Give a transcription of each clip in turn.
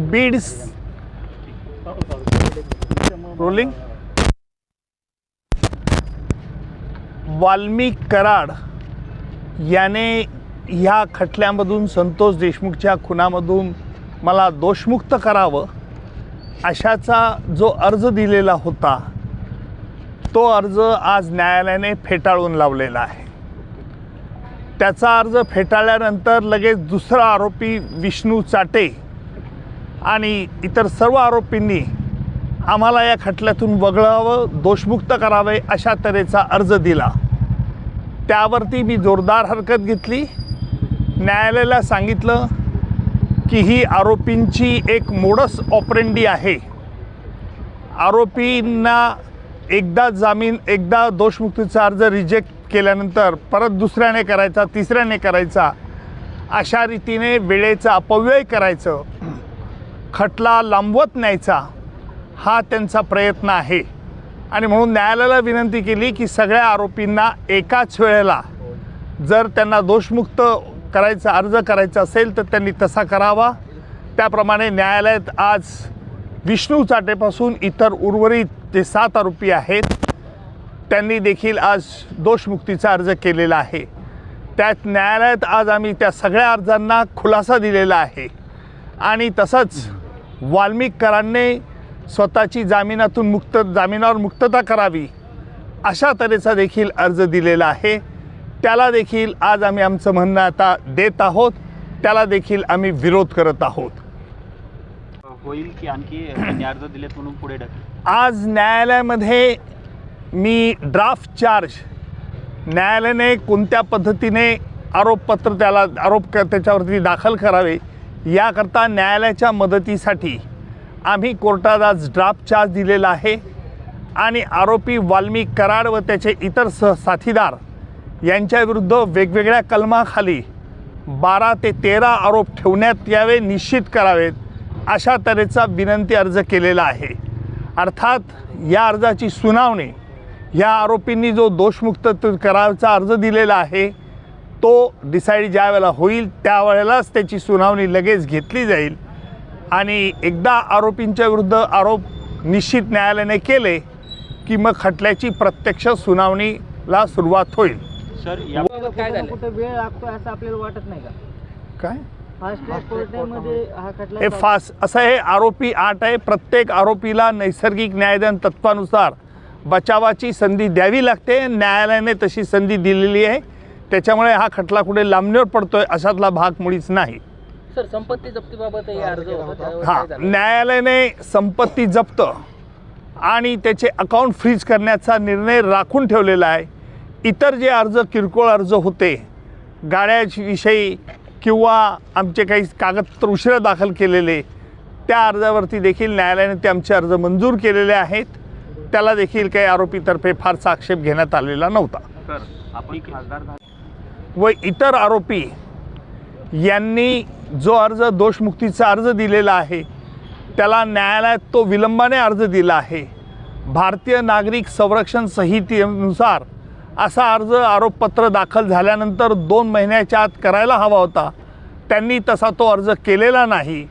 Beads. Rolling Valmik Karad याने ह्या खटल्यामधून संतोष देशमुखच्या खुनामधून मला दोषमुक्त करावं अशाचा जो अर्ज दिलेला होता तो अर्ज आज न्यायालयाने फेटाळून लावलेला आहे. त्याचा अर्ज फेटाळल्यानंतर लगेच दुसरा आरोपी विष्णू चाटे आणि इतर सर्व आरोपींनी आम्हाला या खटल्यातून वगळावं दोषमुक्त करावे अशा तऱ्हेचा अर्ज दिला. त्यावरती मी जोरदार हरकत घेतली. न्यायालयाला सांगितलं की ही आरोपींची एक मोडस ऑपरेंडी आहे. आरोपींना एकदा जामीन एकदा दोषमुक्तीचा अर्ज रिजेक्ट केल्यानंतर परत दुसऱ्याने करायचा तिसऱ्याने करायचा अशा रीतीने वेळेचा अपव्यय करायचं. खटला लांबवत न्यायचा हा त्यांचा प्रयत्न आहे. आणि म्हणून न्यायालयाला विनंती केली की सगळ्या आरोपींना एकाच वेळेला जर त्यांना दोषमुक्त करायचा अर्ज करायचा असेल तर त्यांनी तसा करावा. त्याप्रमाणे न्यायालयात आज विष्णू चाटेपासून इतर उर्वरित जे सात आरोपी आहेत त्यांनी देखील आज दोषमुक्तीचा अर्ज केलेला आहे. त्यात न्यायालयात आज आम्ही त्या सगळ्या अर्जांना खुलासा दिलेला आहे. आणि तसंच वाल्मिककरांनी स्वतःची जामिनातून मुक्त जामिनावर मुक्तता करावी अशा तऱ्हेचा देखील अर्ज दिलेला आहे. त्याला देखील आज आम्ही आमचं म्हणणं आता देत आहोत. त्याला देखील आम्ही विरोध करत आहोत. होईल की आणखी अर्ज दिलेत म्हणून पुढे आज न्यायालयामध्ये मी ड्राफ्ट चार्ज न्यायालयाने कोणत्या पद्धतीने आरोपपत्र त्याला आरोप त्याच्यावरती दाखल करावे याकरता न्यायालयाच्या मदतीसाठी आम्ही कोर्टात आज ड्राफ्ट चार्ज दिलेला आहे. आणि आरोपी वाल्मी कराड व त्याचे इतर सह साथीदार यांच्याविरुद्ध वेगवेगळ्या कलमाखाली बारा ते तेरा आरोप ठेवण्यात यावे निश्चित करावेत अशा तऱ्हेचा विनंती अर्ज केलेला आहे. अर्थात या अर्जाची सुनावणी या आरोपींनी जो दोषमुक्त त- करायचा अर्ज दिलेला आहे तो डिसाईड ज्या वेळेला होईल त्यावेळेलाच त्याची सुनावणी लगेच घेतली जाईल. आणि एकदा आरोपींच्या विरुद्ध आरोप निश्चित न्यायालयाने केले की मग खटल्याची प्रत्यक्ष सुनावणीला सुरुवात होईल. सर या काय झालं कुठं वेळ लागतोय असं आपल्याला वाटत नाही का? काय? फास्ट ट्रॅक कोर्टामध्ये हा खटला हे फास असं हे आरोपी आठ आहे. प्रत्येक आरोपीला नैसर्गिक न्यायदान तत्वानुसार बचावाची संधी द्यावी लागते. न्यायालयाने तशी संधी दिलेली आहे. त्याच्यामुळे हा खटला कुठे लांबणीवर पडतोय अशातला भाग मुळीच नाही. सर संपत्ती जप्तीबाबत हे हां न्यायालयाने संपत्ती जप्त आणि त्याचे अकाउंट फ्रीज करण्याचा निर्णय राखून ठेवलेला आहे. इतर जे अर्ज किरकोळ अर्ज होते गाड्याविषयी किंवा आमचे काही कागदपत्र उशिरा दाखल केलेले त्या अर्जावरती देखील न्यायालयाने ते आमचे अर्ज मंजूर केलेले आहेत. त्याला देखील काही आरोपीतर्फे फारसा आक्षेप घेण्यात आलेला नव्हता सर आपण खासदार झाले व इतर आरोपी यांनी जो अर्ज दोषमुक्तीचा अर्ज दिलेला आहे त्याला न्यायालयात तो विलंबाने अर्ज दिला आहे. भारतीय नागरिक संरक्षण संहितेनुसार असा अर्ज आरोपपत्र दाखल झाल्यानंतर दोन महिन्याच्या आत करायला हवा होता. त्यांनी तसा तो अर्ज केलेला नाही.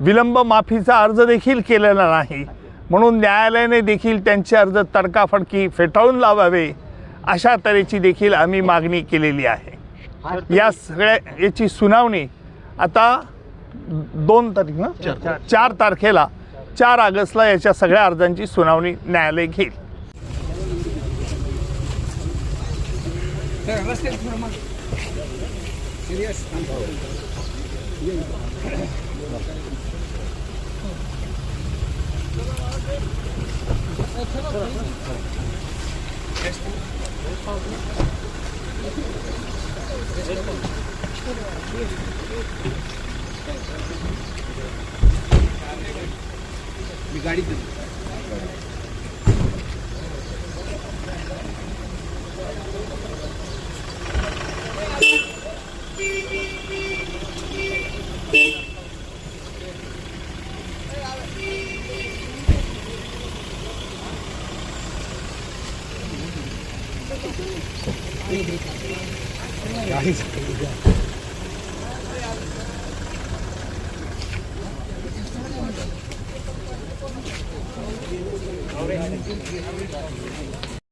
विलंब माफीचा अर्ज देखील केलेला नाही. म्हणून न्यायालयाने देखील त्यांचे अर्ज तडकाफडकी फेटाळून लावावे अशा तऱ्हेची देखील आम्ही मागणी केलेली आहे. या सगळ्या याची सुनावणी आता दोन तारीख ना? चार तारखेला चार ऑगस्टला याच्या सगळ्या अर्जांची सुनावणी न्यायालय घेईल. मी गाडीत Thank you. Yeah,